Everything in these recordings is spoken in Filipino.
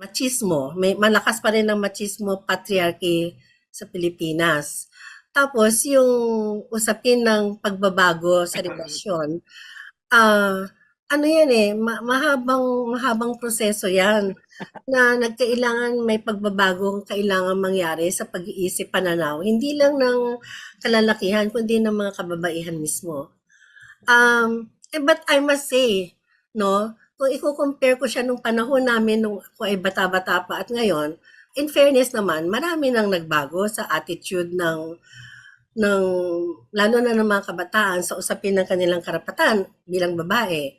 machismo. May malakas pa rin ang machismo patriarchy sa Pilipinas. Tapos yung usapin ng pagbabago sa relasyon, ah, ano yan eh, ma- mahabang mahabang proseso yan na nagkailangan may pagbabagong kailangan mangyari sa pag-iisip pananaw. Hindi lang ng kalalakihan, kundi ng mga kababaihan mismo. Um, eh, but I must say, no, kung i-compare ko siya nung panahon namin nung ako ay bata-bata pa at ngayon, in fairness naman, marami nang nagbago sa attitude ng ng lalo na ng mga kabataan sa usapin ng kanilang karapatan bilang babae.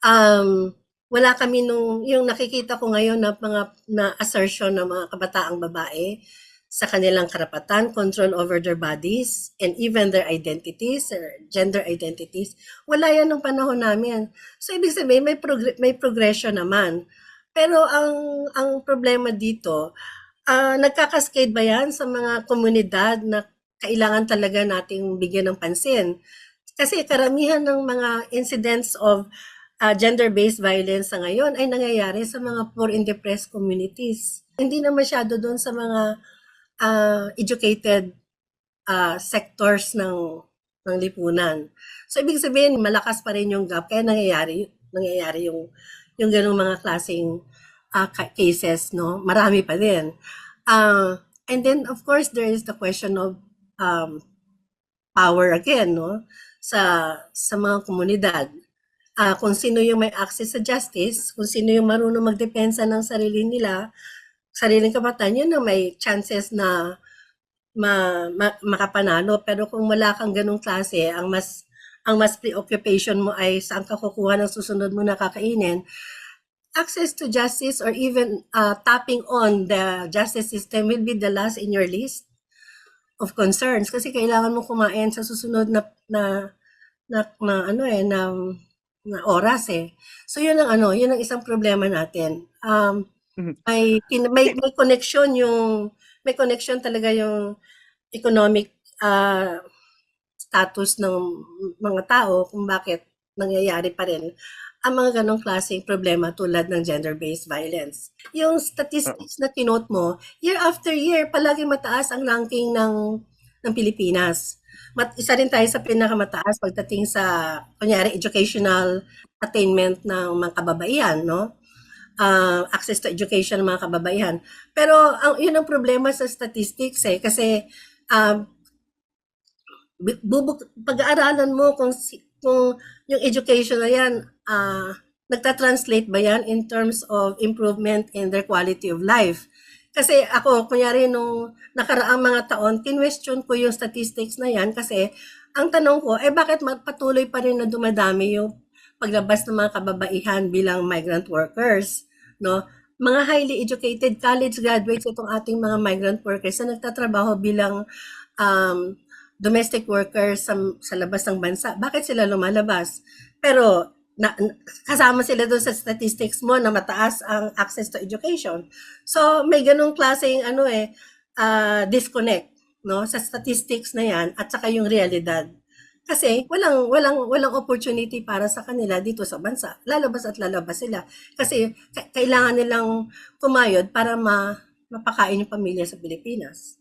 Um, wala kami nung yung nakikita ko ngayon na mga na assertion ng mga kabataang babae sa kanilang karapatan, control over their bodies, and even their identities or gender identities. Wala yan nung panahon namin. So, ibig sabihin, may, progr- may progression naman. Pero ang ang problema dito, ah nagkakascade ba yan sa mga komunidad na kailangan talaga nating bigyan ng pansin? Kasi karamihan ng mga incidents of ah, gender-based violence sa ngayon ay nangyayari sa mga poor and depressed communities. Hindi na masyado doon sa mga ah, educated ah, sectors ng ng lipunan. So ibig sabihin malakas pa rin yung gap kaya nangyayari nangyayari yung yung ganung mga klaseng ca- cases no. Marami pa din. Ah, and then of course there is the question of um, power again no sa sa mga komunidad. Ah, kung sino yung may access sa justice, kung sino yung marunong magdepensa ng sarili nila, sariling kabataan, yun na may chances na ma, ma- makapanalo. Pero kung wala kang ganong klase, ang mas ang mas preoccupation mo ay saan ka kukuha ng susunod mo na kakainin, access to justice or even uh, tapping on the justice system will be the last in your list of concerns kasi kailangan mo kumain sa susunod na na na, na ano eh na, na oras eh. So yun ang ano, yun ang isang problema natin. Um Mhm. may may may connection yung may connection talaga yung economic ah, status ng mga tao kung bakit nangyayari pa rin ang mga ganong klaseng problema tulad ng gender-based violence. Yung statistics na kinote mo, year after year, palagi mataas ang ranking ng ng Pilipinas. Mat, isa rin tayo sa pinakamataas pagdating sa, kunyari, educational attainment ng mga kababaihan, no? Ah, access to education ng mga kababaihan. Pero ang yun ang problema sa statistics eh kasi um, bubuk pag-aaralan mo kung kung yung education na yan ah nagta-translate ba yan in terms of improvement in their quality of life. Kasi ako, kunyari nung nakaraang mga taon, kinwestiyon ko yung statistics na yan kasi ang tanong ko, eh bakit patuloy pa rin na dumadami yung paglabas ng mga kababaihan bilang migrant workers, no? Mga highly educated college graduates itong ating mga migrant workers na nagtatrabaho bilang um, domestic workers sa, sa labas ng bansa. Bakit sila lumalabas? Pero na, kasama sila doon sa statistics mo na mataas ang access to education. So may ganung klaseng ano eh ah, disconnect no sa statistics na 'yan at saka yung realidad. Kasi walang walang walang opportunity para sa kanila dito sa bansa. Lalabas at lalabas sila kasi ka- kailangan nilang kumayod para ma mapakain yung pamilya sa Pilipinas.